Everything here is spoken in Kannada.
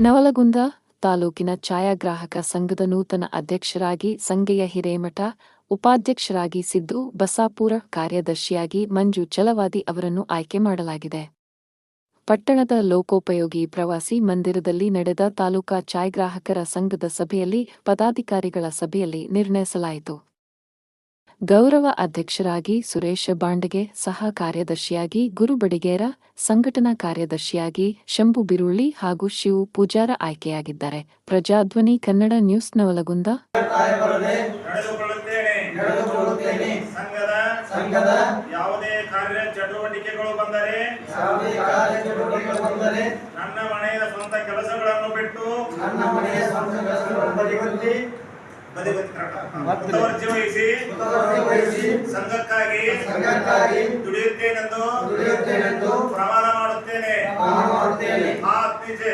ನವಲಗುಂದ ತಾಲೂಕಿನ ಛಾಯಾಗ್ರಾಹಕ ಸಂಘದ ನೂತನ ಅಧ್ಯಕ್ಷರಾಗಿ ಸಂಗೆಯ ಹಿರೇಮಠ, ಉಪಾಧ್ಯಕ್ಷರಾಗಿ ಸಿದ್ದು ಬಸಾಪುರ ಕಾರ್ಯದರ್ಶಿಯಾಗಿ ಮಂಜು ಚಲವಾದಿ ಅವರನ್ನು ಆಯ್ಕೆ ಮಾಡಲಾಗಿದೆ. ಪಟ್ಟಣದ ಲೋಕೋಪಯೋಗಿ ಪ್ರವಾಸಿ ಮಂದಿರದಲ್ಲಿ ನಡೆದ ತಾಲೂಕಾ ಛಾಯಾಗ್ರಾಹಕರ ಸಂಘದ ಸಭೆಯಲ್ಲಿ ಪದಾಧಿಕಾರಿಗಳ ಸಭೆಯಲ್ಲಿ ನಿರ್ಣಯಿಸಲಾಯಿತು. ಗೌರವ ಅಧ್ಯಕ್ಷರಾಗಿ ಸುರೇಶ ಬಾಂಡಗೆ ಸಹ ಕಾರ್ಯದರ್ಶಿಯಾಗಿ ಗುರು ಬಡಿಗೇರ ಸಂಘಟನಾ ಕಾರ್ಯದರ್ಶಿಯಾಗಿ ಶಂಭು ಬಿರುಳ್ಳಿ ಹಾಗೂ ಶಿವು ಪೂಜಾರ ಆಯ್ಕೆಯಾಗಿದ್ದಾರೆ. ಪ್ರಜಾಧ್ವನಿ ಕನ್ನಡ ನ್ಯೂಸ್ ನವಲಗುಂದ. ಯಾವುದೇ ಕಾರ್ಯ ಚಟುವಟಿಕೆಗಳು ಬಂದರೆ ನನ್ನ ಮನೆಯ ಸ್ವಂತ ಕೆಲಸಗಳನ್ನು ಬಿಟ್ಟು ನನ್ನ ಮನೆಯ ಸ್ವಂತ ಕೆಲಸಗಳನ್ನು ಬದಿಗೊತ್ತಿ ಬದಿಗೊತ್ತಿ ಮುತುವರ್ಜಿ ವಹಿಸಿ ಮುತುವರ್ಜಿ ವಹಿಸಿ ಸಂಘಕ್ಕಾಗಿ ಸಂಘಕ್ಕಾಗಿ ದುಡಿಯುತ್ತೇನೆಂದು ದುಡಿಯುತ್ತೇನೆಂದು ಪ್ರಮಾಣ ಮಾಡುತ್ತೇನೆ. ಪ್ರಮಾಣ ಮಾಡುತ್ತೇನೆ. ಆ ಅತ್ನಿಜೆ